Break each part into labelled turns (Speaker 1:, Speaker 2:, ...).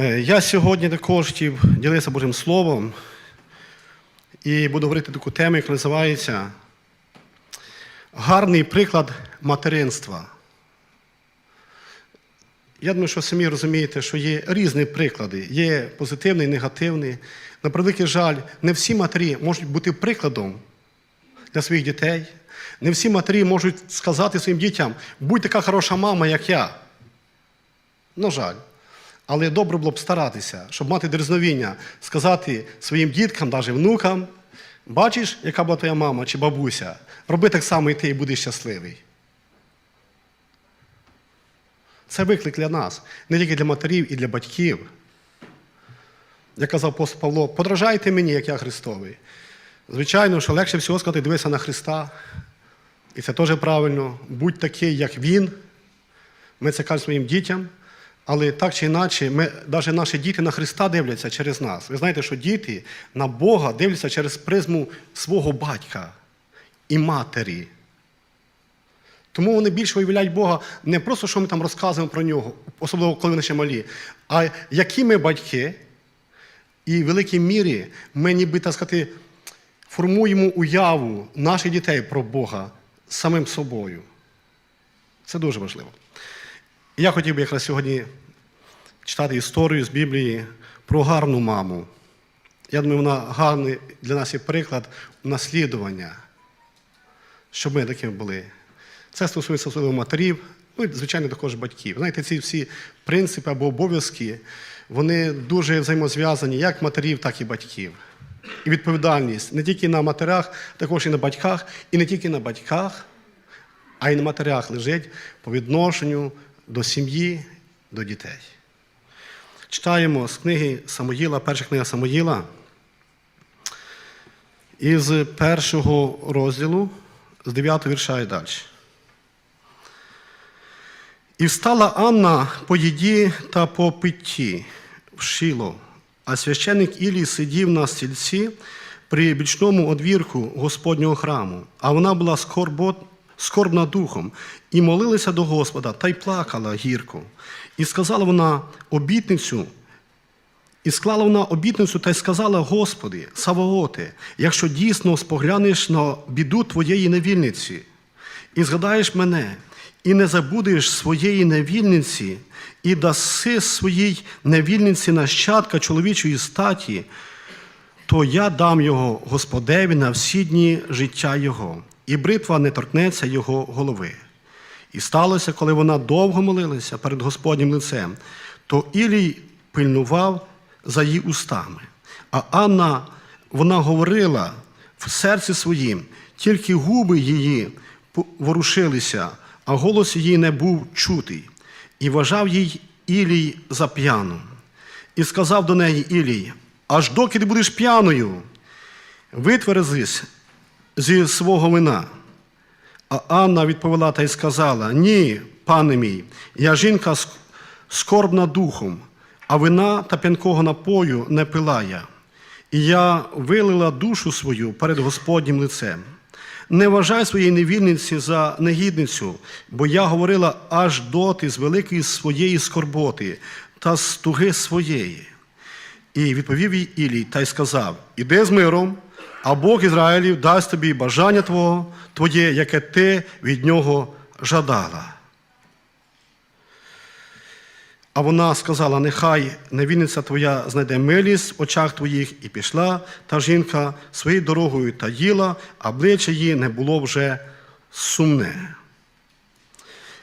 Speaker 1: Е, Я сьогодні також хотів ділитися Божим Словом і буду говорити таку тему, яка називається Гарний приклад материнства. Я думаю, що самі розумієте, що є різні приклади. Є позитивний, негативний. На превеликий жаль, не всі матері можуть бути прикладом для своїх дітей. Не всі матері можуть сказати своїм дітям, будь така хороша мама, як я. На жаль. Але добре було б старатися, щоб мати дерзновіння, сказати своїм діткам, навіть внукам, бачиш, яка була твоя мама чи бабуся, роби так само і ти і будеш щасливий. Це виклик для нас, не тільки для матерів і для батьків. Як казав апостол Павло, подражайте мені, як я Христовий. Звичайно, що легше всього сказати, дивися на Христа. І це теж правильно. Будь такий, як Він. Ми це кажемо своїм дітям. Але так чи інакше, ми, навіть наші діти на Христа дивляться через нас. Ви знаєте, що діти на Бога дивляться через призму свого батька і матері. Тому вони більше уявляють Бога не просто, що ми там розказуємо про нього, особливо коли вони ще малі, а які ми батьки, і в великій мірі ми, ніби так сказати, формуємо уяву наших дітей про Бога самим собою. Це дуже важливо. Я хотів би якраз сьогодні читати історію з Біблії про гарну маму. Я думаю, вона гарний для нас є приклад наслідування, щоб ми такими були. Це стосується особливо матерів, ну і, звичайно, також батьків. Знаєте, ці всі принципи або обов'язки, вони дуже взаємозв'язані як матерів, так і батьків. І відповідальність не тільки на матерях, також і на батьках, і не тільки на батьках, а й на матерях лежить по відношенню до сім'ї, до дітей. Читаємо з книги Самоїла, перша книга Самоїла, із першого розділу, з 9 вірша і далі. І встала Анна по їді та по питті в шило, а священник Ілій сидів на стільці при бічному одвірку Господнього храму, а вона була скорбот, скорбна духом, і молилася до Господа, та й плакала гірко. І сказала вона обітницю, і склала вона обітницю та й сказала: Господи, Савооте, якщо дійсно споглянеш на біду твоєї невільниці, і згадаєш мене, і не забудеш своєї невільниці, і даси своїй невільниці нащадка чоловічої статі, то я дам його Господеві на всі дні життя його, і бритва не торкнеться його голови. І сталося, коли вона довго молилася перед Господнім лицем, то Ілій пильнував за її устами. А Анна, вона говорила в серці своїм, тільки губи її ворушилися, а голос її не був чутий. І вважав їй Ілій за п'яну. І сказав до неї Ілій, аж доки ти будеш п'яною, витверзись зі свого вина. А Анна відповіла та й сказала: Ні, пане мій, я жінка скорбна духом, а вина та п'янкого напою не пила я. І я вилила душу свою перед Господнім лицем. Не вважай своєї невільниці за негідницю, бо я говорила аж доти з великої своєї скорботи та з туги своєї. І відповів їй Ілій та й сказав: Іди з миром, а Бог Ізраїлів дасть тобі бажання твого, твоє, яке ти від нього жадала. А вона сказала: Нехай невільниця твоя знайде милість в очах твоїх, і пішла та жінка своєю дорогою та їла, а обличчя її не було вже сумне.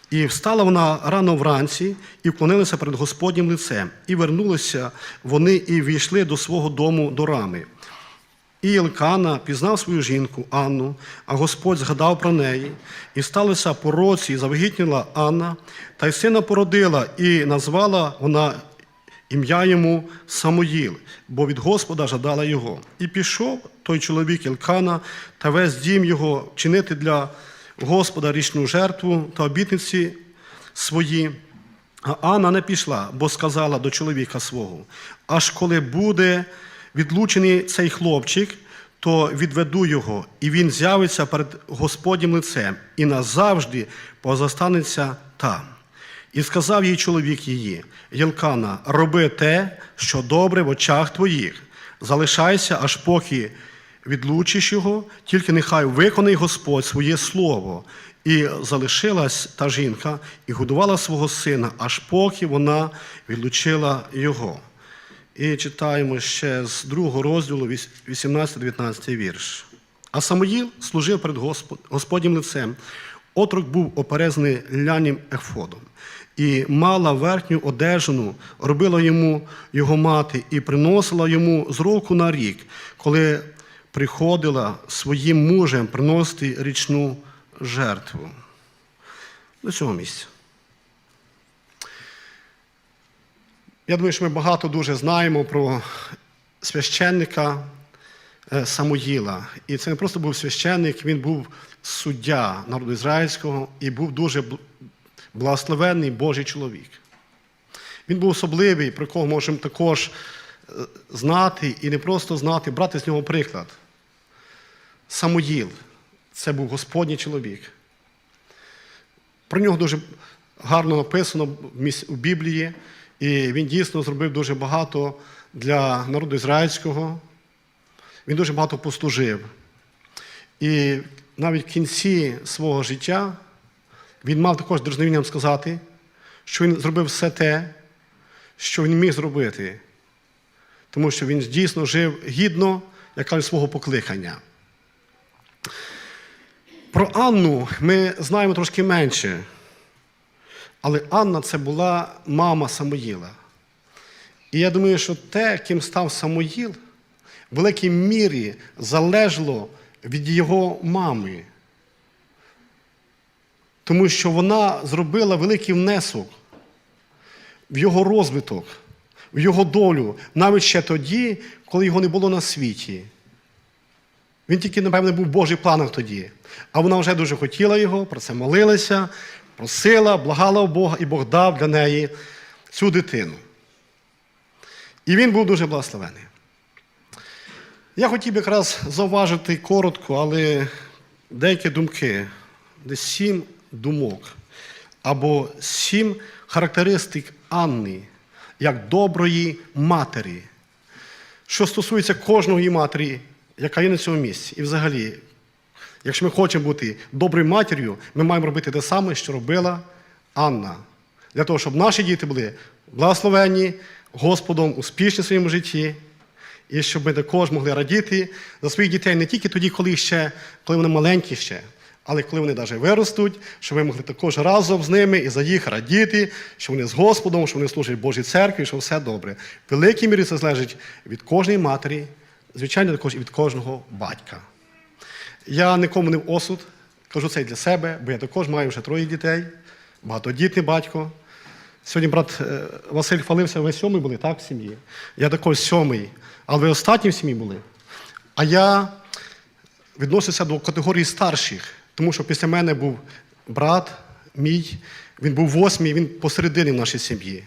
Speaker 1: І встала вона рано вранці і вклонилася перед Господнім лицем, і вернулися вони і війшли до свого дому до рами. І Ілкана пізнав свою жінку Анну, а Господь згадав про неї, і сталося по році, і завагітніла Анна, та й сина породила, і назвала вона ім'я йому Самоїл, бо від Господа жадала його. І пішов той чоловік Ілкана та весь дім його чинити для Господа річну жертву та обітниці свої. А Анна не пішла, бо сказала до чоловіка свого: аж коли буде відлучений цей хлопчик, то відведу його, і він з'явиться перед Господнім лицем і назавжди позастанеться там. І сказав їй чоловік її, Єлкана, роби те, що добре в очах твоїх. Залишайся, аж поки відлучиш його, тільки нехай виконає Господь своє слово. І залишилась та жінка і годувала свого сина, аж поки вона відлучила його. І читаємо ще з другого розділу, 18-19 вірш. А Самоїл служив перед Господнім лицем. Отрок був оперезаний лянім ефодом, і мала верхню одежину, робила йому його мати, і приносила йому з року на рік, коли приходила своїм мужем приносити річну жертву. До цього місця. Я думаю, що ми багато дуже знаємо про священника е, Самуїла. І це не просто був священник, він був суддя народу ізраїльського і був дуже бл- благословенний Божий чоловік. Він був особливий, про кого можемо також е, знати і не просто знати, брати з нього приклад. Самуїл це був Господній чоловік. Про нього дуже гарно написано в Біблії, і він дійсно зробив дуже багато для народу ізраїльського. Він дуже багато послужив. І навіть в кінці свого життя він мав також дерзновінням сказати, що він зробив все те, що він міг зробити, тому що він дійсно жив гідно, як кажуть, свого покликання. Про Анну ми знаємо трошки менше. Але Анна це була мама Самоїла. І я думаю, що те, ким став Самоїл, в великій мірі залежало від його мами. Тому що вона зробила великий внесок в його розвиток, в його долю, навіть ще тоді, коли його не було на світі. Він тільки, напевне, був в Божих планах тоді. А вона вже дуже хотіла його, про це молилася, просила, благала у Бога, і Бог дав для неї цю дитину. І він був дуже благословений. Я хотів би якраз зауважити коротко, але деякі думки, десь сім думок, або сім характеристик Анни, як доброї матері, що стосується кожної матері, яка є на цьому місці. І взагалі, якщо ми хочемо бути доброю матір'ю, ми маємо робити те саме, що робила Анна. Для того, щоб наші діти були благословенні Господом, успішні в своєму житті, і щоб ми також могли радіти за своїх дітей не тільки тоді, коли ще, коли вони маленькі ще, але коли вони навіть виростуть, щоб ми могли також разом з ними і за їх радіти, що вони з Господом, що вони служать Божій церкві, що все добре. В великій мірі це залежить від кожної матері, звичайно, також і від кожного батька. Я нікому не в осуд, кажу це і для себе, бо я також маю вже троє дітей, багатодітний батько. Сьогодні брат е, Василь хвалився, ви сьомий були, так, в сім'ї? Я також сьомий, але ви останні в сім'ї були. А я відносився до категорії старших, тому що після мене був брат мій, він був восьмий, він посередині в нашій сім'ї.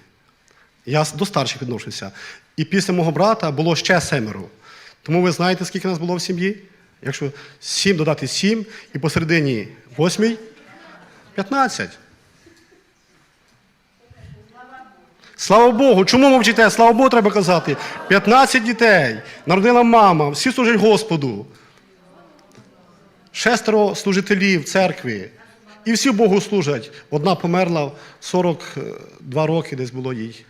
Speaker 1: Я до старших відношуся. І після мого брата було ще семеро. Тому ви знаєте, скільки нас було в сім'ї? Якщо сім додати сім, і посередині восьмий, 15. Слава Богу, чому мовчите? Слава Богу, треба казати. 15 дітей. Народила мама, всі служать Господу. Шестеро служителів церкви. І всі Богу служать. Одна померла 42 роки, десь було їй.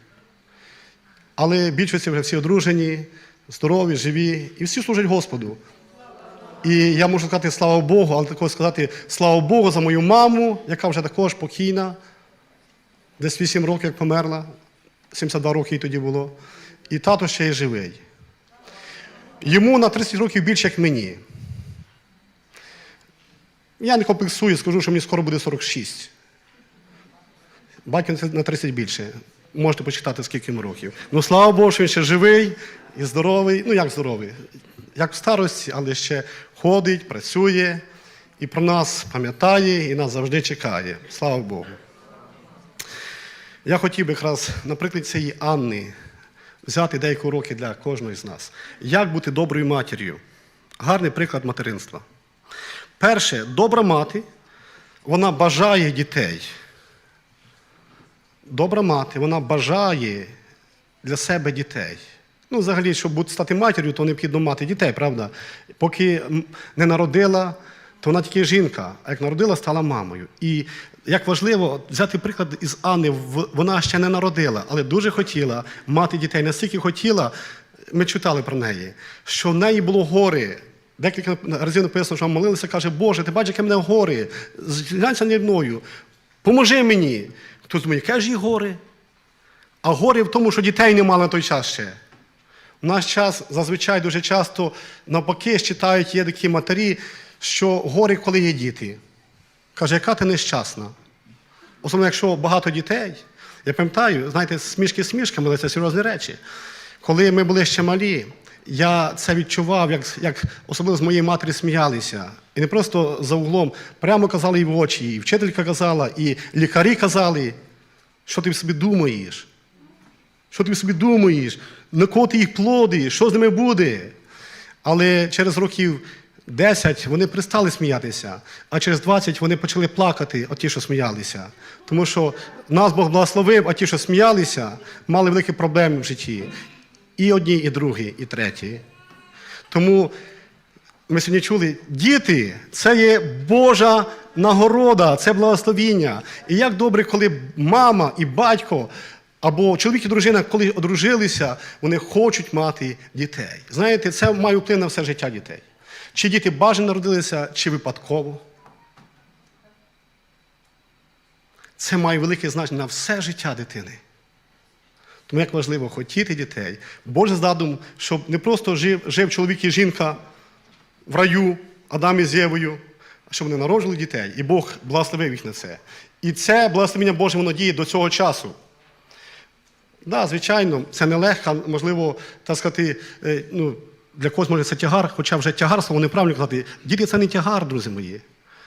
Speaker 1: Але більшості вже всі одружені, здорові, живі, і всі служать Господу. І я можу сказати слава Богу, але також сказати слава Богу за мою маму, яка вже також покійна, десь 8 років, як померла, 72 роки їй тоді було. І тато ще й живий. Йому на 30 років більше, як мені. Я не комплексую, скажу, що мені скоро буде 46. Батько на 30 більше. Можете почитати, скільки йому років. Ну, слава Богу, що він ще живий і здоровий. Ну, як здоровий? Як в старості, але ще ходить, працює і про нас пам'ятає, і нас завжди чекає. Слава Богу. Я хотів би якраз, наприклад, цієї Анни взяти деякі уроки для кожного з нас. Як бути доброю матір'ю? Гарний приклад материнства. Перше, добра мати, вона бажає дітей. добра мати, вона бажає для себе дітей. Ну, взагалі, щоб бути- стати матір'ю, то необхідно мати дітей, правда? Поки не народила, то вона тільки жінка, а як народила, стала мамою. І як важливо взяти приклад із Анни, вона ще не народила, але дуже хотіла мати дітей. Настільки хотіла, ми читали про неї, що в неї було горе. Декілька разів написано, що вона молилася, каже, Боже, ти бачиш, яке мене горе, зглянься наді мною, поможи мені. Хтось думає, яке ж їй горе? А горе в тому, що дітей не мали на той час ще. У наш час зазвичай дуже часто навпаки читають, є такі матері, що горе, коли є діти. Каже, яка ти нещасна. Особливо, якщо багато дітей. Я пам'ятаю, знаєте, смішки смішками, але це серйозні речі. Коли ми були ще малі, я це відчував, як, як особливо з моєї матері сміялися. І не просто за углом, прямо казали їй в очі, і вчителька казала, і лікарі казали, що ти собі думаєш. Що ти собі думаєш? На кого ти їх плодиш? Що з ними буде? Але через років 10 вони перестали сміятися, а через 20 вони почали плакати, от ті, що сміялися. Тому що нас Бог благословив, а ті, що сміялися, мали великі проблеми в житті. І одні, і другі, і треті. Тому ми сьогодні чули, діти це є Божа нагорода, це благословіння. І як добре, коли мама і батько або чоловік і дружина, коли одружилися, вони хочуть мати дітей. Знаєте, це має вплив на все життя дітей. Чи діти бажано народилися, чи випадково. Це має велике значення на все життя дитини. Тому як важливо хотіти дітей. Боже задум, щоб не просто жив, жив чоловік і жінка в раю, Адам із Євою, а щоб вони народжували дітей. І Бог благословив їх на це. І це благословення Боже воно діє до цього часу. Да, звичайно, це нелегко, можливо, так сказати, е, ну, для когось може це тягар, хоча вже тягар слово неправильно казати. Діти це не тягар, друзі мої.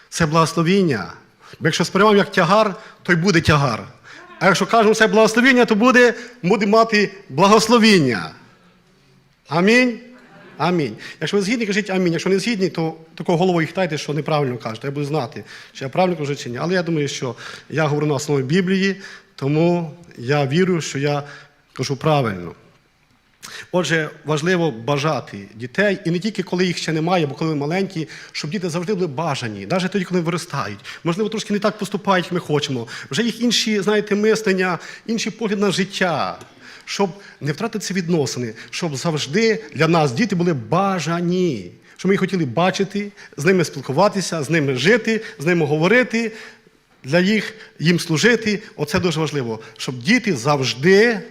Speaker 1: Це благословіння. Бо якщо сприймаємо як тягар, то й буде тягар. А якщо кажемо це благословіння, то буде, буде мати благословіння. Амінь. Амінь. Якщо ви згідні, кажіть амінь. Якщо не згідні, то такого головою хитайте, що неправильно кажете. Я буду знати, чи я правильно кажу чи ні. Але я думаю, що я говорю на основі Біблії, тому я вірю, що я кажу правильно. Отже, важливо бажати дітей, і не тільки коли їх ще немає, або коли маленькі, щоб діти завжди були бажані, навіть тоді, коли виростають. Можливо, трошки не так поступають, як ми хочемо. Вже їх інші, знаєте, мислення, інший погляд на життя, щоб не втратити ці відносини, щоб завжди для нас діти були бажані, щоб ми їх хотіли бачити, з ними спілкуватися, з ними жити, з ними говорити, для їх їм служити. Оце дуже важливо, щоб діти завжди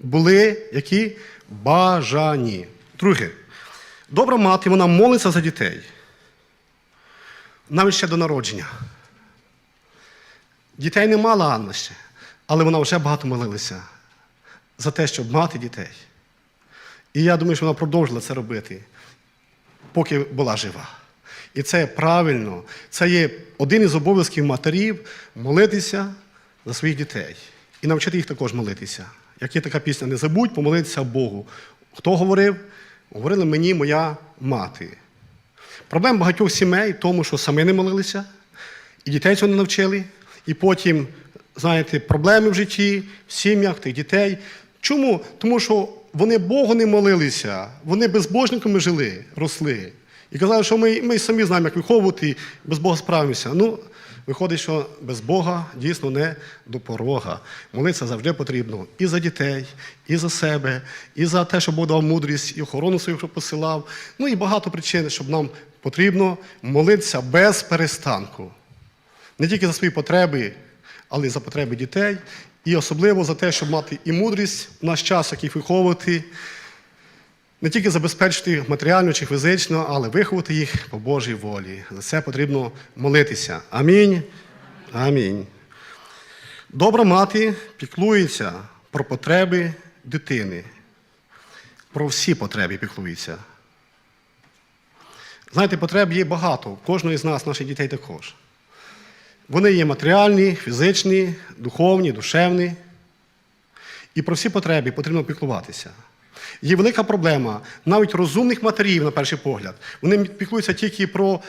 Speaker 1: були які бажані. Друге, добра мати, вона молиться за дітей. Навіть ще до народження. Дітей не мала Анна ще, але вона вже багато молилася за те, щоб мати дітей. І я думаю, що вона продовжила це робити, поки була жива. І це правильно. Це є один із обов'язків матерів молитися за своїх дітей і навчити їх також молитися. Як є така пісня, не забудь помолитися Богу. Хто говорив? Говорила мені моя мати. Проблема багатьох сімей в тому, що самі не молилися, і дітей цього не навчили. І потім, знаєте, проблеми в житті, в сім'ях тих дітей. Чому? Тому що вони Богу не молилися, вони безбожниками жили, росли. І казали, що ми, ми самі знаємо, як виховувати, без Бога справимося. Ну, виходить, що без Бога дійсно не до порога. Молитися завжди потрібно і за дітей, і за себе, і за те, щоб Бог дав мудрість, і охорону свою що посилав. Ну і багато причин, щоб нам потрібно молитися без перестанку. Не тільки за свої потреби, але й за потреби дітей, і особливо за те, щоб мати і мудрість в наш час, як їх виховувати, не тільки забезпечити матеріально чи фізично, але виховати їх по Божій волі. За це потрібно молитися. Амінь. Амінь. Добра мати піклується про потреби дитини. Про всі потреби піклується. Знаєте, потреб є багато. У кожного з нас, наших дітей також. Вони є матеріальні, фізичні, духовні, душевні. І про всі потреби потрібно піклуватися. Є велика проблема. Навіть розумних матерів, на перший погляд. Вони піклуються тільки про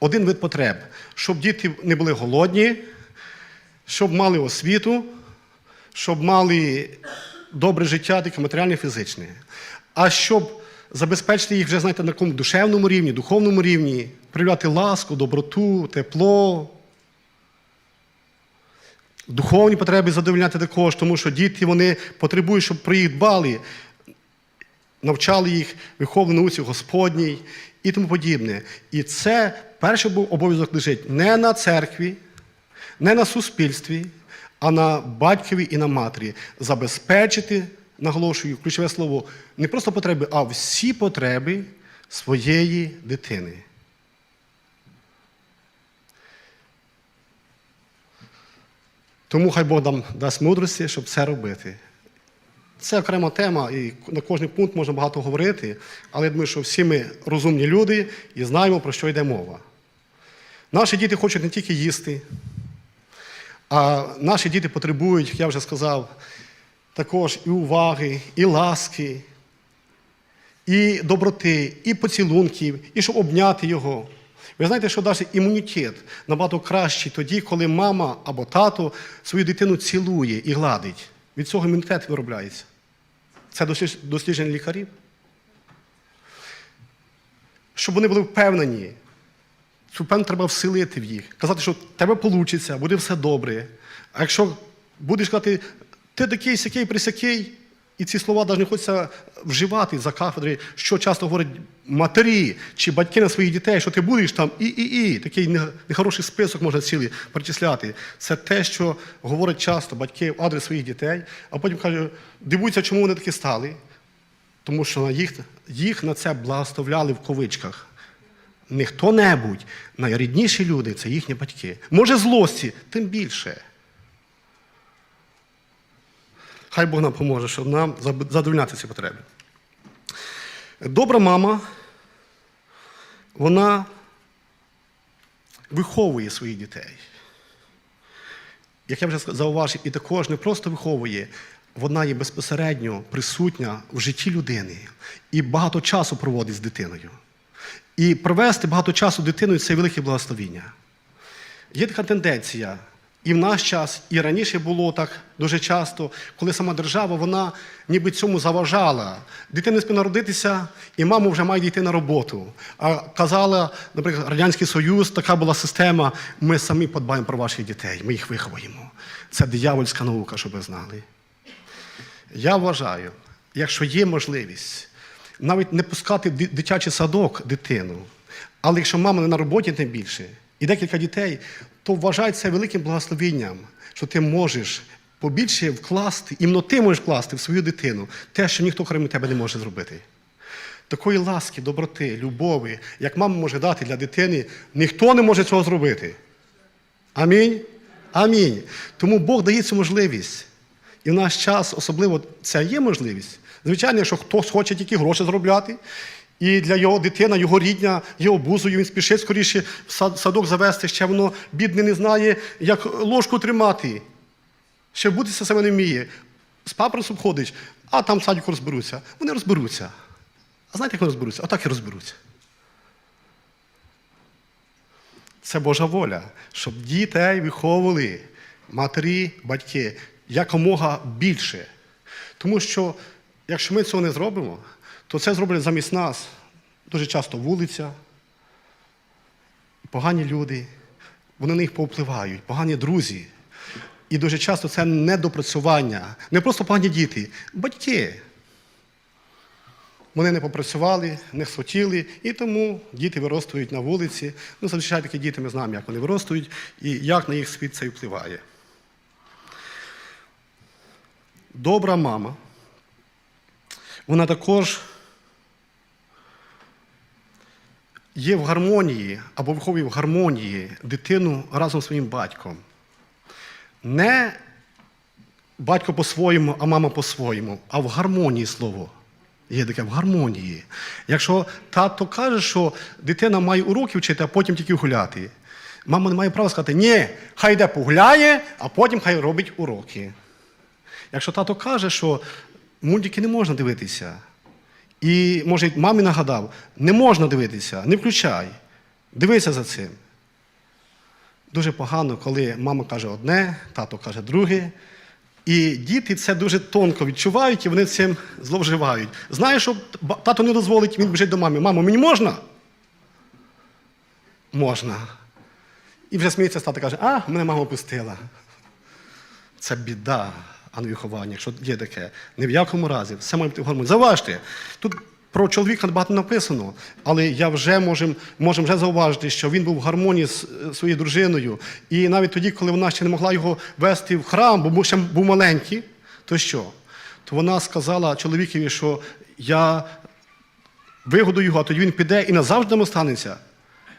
Speaker 1: один вид потреб, щоб діти не були голодні, щоб мали освіту, щоб мали добре життя, таке матеріальне і фізичне, а щоб забезпечити їх вже, знаєте, на такому душевному рівні, духовному рівні, проявляти ласку, доброту, тепло, духовні потреби задовольняти також, тому що діти вони потребують, щоб про їх дбали, навчали їх виховували науці Господній і тому подібне. І це перший був обов'язок лежить не на церкві, не на суспільстві, а на батькові і на матері. Забезпечити, наголошую, ключове слово, не просто потреби, а всі потреби своєї дитини. Тому хай Бог нам дасть мудрості, щоб це робити. Це окрема тема, і на кожний пункт можна багато говорити, але я думаю, що всі ми розумні люди і знаємо, про що йде мова. Наші діти хочуть не тільки їсти, а наші діти потребують, як я вже сказав, також і уваги, і ласки, і доброти, і поцілунків, і щоб обняти його. Ви знаєте, що навіть імунітет набагато кращий тоді, коли мама або тато свою дитину цілує і гладить. Від цього імунітет виробляється. Це дослідження лікарів. Щоб вони були впевнені, цю певну треба вселити в їх. Казати, що в тебе вийде, буде все добре. А якщо будеш казати, ти такий, сякий, присякий, і ці слова навіть не хочеться вживати за кафедри, що часто говорять матері чи батьки на своїх дітей, що ти будеш там і, і, і. Такий нехороший список можна цілий перечисляти. Це те, що говорять часто батьки в адрес своїх дітей, а потім кажуть, дивуються, чому вони такі стали. Тому що їх, їх на це благословляли в ковичках. Не хто-небудь, найрідніші люди це їхні батьки. Може, злості, тим більше. Хай Бог нам поможе, щоб нам задовольняти ці потреби. Добра мама, вона виховує своїх дітей. Як я вже зауважив, і також не просто виховує, вона є безпосередньо присутня в житті людини і багато часу проводить з дитиною. І провести багато часу дитиною це велике благословіння. Є така тенденція, і в наш час, і раніше було так дуже часто, коли сама держава вона ніби цьому заважала. Дитина спить народитися, і мама вже має йти на роботу. А казала, наприклад, Радянський Союз, така була система, ми самі подбаємо про ваших дітей, ми їх виховуємо. Це диявольська наука, щоб ви знали. Я вважаю, якщо є можливість навіть не пускати в дитячий садок дитину, але якщо мама не на роботі, тим більше, і декілька дітей, то вважай це великим благословенням, що ти можеш побільше вкласти, іменно ти можеш вкласти в свою дитину те, що ніхто крім тебе не може зробити. Такої ласки, доброти, любові, як мама може дати для дитини, ніхто не може цього зробити. Амінь. Амінь. Тому Бог дає цю можливість. І в наш час особливо це є можливість. Звичайно, якщо хтось хоче тільки гроші заробляти, і для його дитина, його рідня є обузою, він спішить скоріше в садок завести, ще воно бідне не знає, як ложку тримати. Ще бутися себе не вміє. З папоросом ходить, а там в садіку розберуться. Вони розберуться. А знаєте, як вони розберуться? Отак і розберуться. Це Божа воля, щоб дітей виховували матері, батьки якомога більше. Тому що, якщо ми цього не зробимо, то це зроблять замість нас дуже часто вулиця, погані люди, вони на них повпливають, погані друзі. І дуже часто це недопрацювання. Не просто погані діти, батьки. Вони не попрацювали, не схотіли, і тому діти виростують на вулиці. Ну, зазвичай такі діти ми знаємо, як вони виростують і як на їх світ це впливає. Добра мама. Вона також є в гармонії або виховує в гармонії дитину разом з своїм батьком. Не батько по-своєму, а мама по-своєму, а в гармонії слово. Є таке в гармонії. Якщо тато каже, що дитина має уроки вчити, а потім тільки гуляти, мама не має права сказати, ні, хай йде погуляє, а потім хай робить уроки. Якщо тато каже, що мультики не можна дивитися, і, може, мамі нагадав, не можна дивитися, не включай, дивися за цим. Дуже погано, коли мама каже одне, тато каже друге, І діти це дуже тонко відчувають, і вони цим зловживають. Знаєш, що тато не дозволить, він біжить до мами. Мамо, мені можна? Можна. І вже сміється стати каже, а, мене мама пустила. Це біда, а якщо є таке. Ні в якому разі. Все має бути в гармонії. Заважте, тут про чоловіка багато написано, але я вже можем, можем вже зауважити, що він був в гармонії з своєю дружиною. І навіть тоді, коли вона ще не могла його вести в храм, бо був ще був маленький, то що? То вона сказала чоловікові, що я вигодую його, а тоді він піде і назавжди останеться.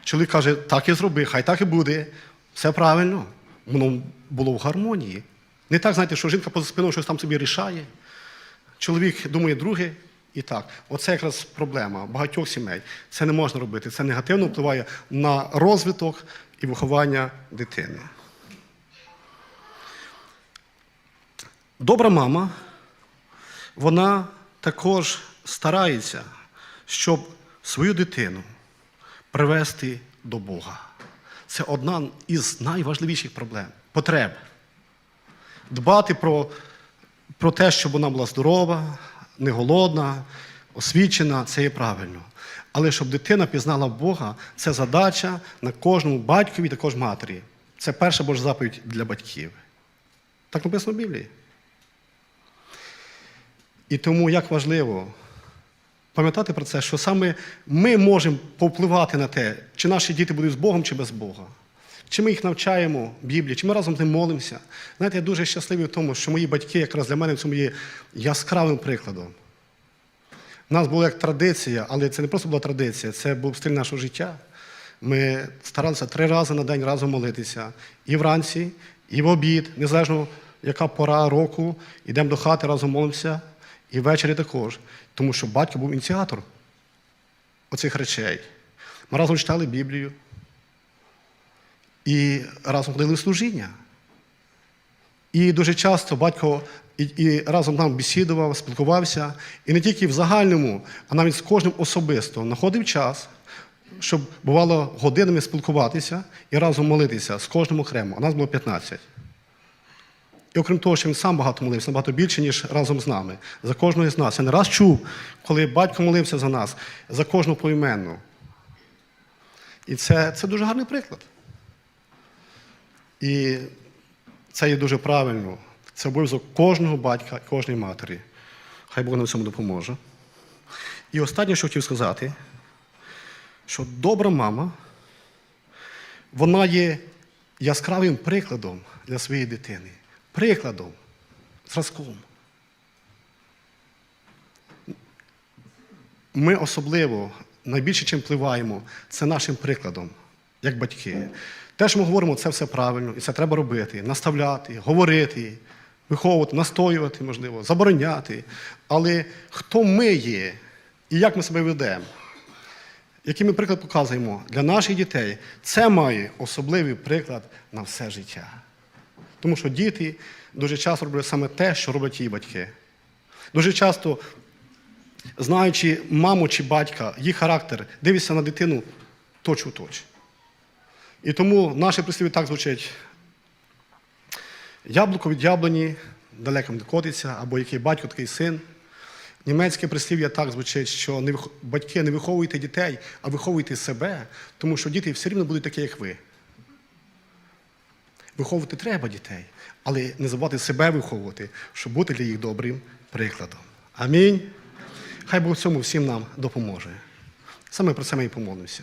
Speaker 1: Чоловік каже, так і зроби, хай так і буде. Все правильно. Воно було в гармонії. Не так, знаєте, що жінка поза спиною щось там собі рішає. Чоловік думає друге і так. Оце якраз проблема багатьох сімей. Це не можна робити. Це негативно впливає на розвиток і виховання дитини. Добра мама, вона також старається, щоб свою дитину привести до Бога. Це одна із найважливіших проблем, потреб. Дбати про, про те, щоб вона була здорова, не голодна, освічена, це є правильно. Але щоб дитина пізнала Бога, це задача на кожному батькові, також матері. Це перша Божа заповідь для батьків. Так написано в Біблії. І тому як важливо пам'ятати про це, що саме ми можемо повпливати на те, чи наші діти будуть з Богом, чи без Бога. Чи ми їх навчаємо Біблії, чи ми разом з ним молимося. Знаєте, я дуже щасливий в тому, що мої батьки якраз для мене в цьому є яскравим прикладом. У нас була як традиція, але це не просто була традиція, це був стиль нашого життя. Ми старалися три рази на день разом молитися. І вранці, і в обід, незалежно яка пора року, йдемо до хати, разом молимося, і ввечері також. Тому що батько був ініціатор оцих речей. Ми разом читали Біблію і разом ходили в служіння. І дуже часто батько і, і разом нам бесідував, спілкувався, і не тільки в загальному, а навіть з кожним особисто знаходив час, щоб бувало годинами спілкуватися і разом молитися з кожним окремо. А нас було 15. І окрім того, що він сам багато молився, набагато більше, ніж разом з нами. За кожного з нас. Я не раз чув, коли батько молився за нас, за кожного поіменно. І це, це дуже гарний приклад. І це є дуже правильно. Це обов'язок кожного батька, кожної матері. Хай Бог нам цьому допоможе. І останнє, що хотів сказати, що добра мама, вона є яскравим прикладом для своєї дитини. Прикладом, зразком. Ми особливо найбільше чим впливаємо, це нашим прикладом, як батьки. Те, що ми говоримо, це все правильно, і це треба робити, наставляти, говорити, виховувати, настоювати, можливо, забороняти. Але хто ми є і як ми себе ведемо, який ми приклад показуємо для наших дітей, це має особливий приклад на все життя. Тому що діти дуже часто роблять саме те, що роблять її батьки. Дуже часто, знаючи маму чи батька, їх характер, дивишся на дитину точ у точ. І тому наше прислів'я так звучить: яблуко від яблуні далеко не котиться, або який батько, такий син. Німецьке прислів'я так звучить, що не вих- батьки не виховуйте дітей, а виховуйте себе, тому що діти все рівно будуть такі, як ви. Виховувати треба дітей, але не забувати себе виховувати, щоб бути для їх добрим прикладом. Амінь. Хай Бог в цьому всім нам допоможе. Саме про це ми і помолимося.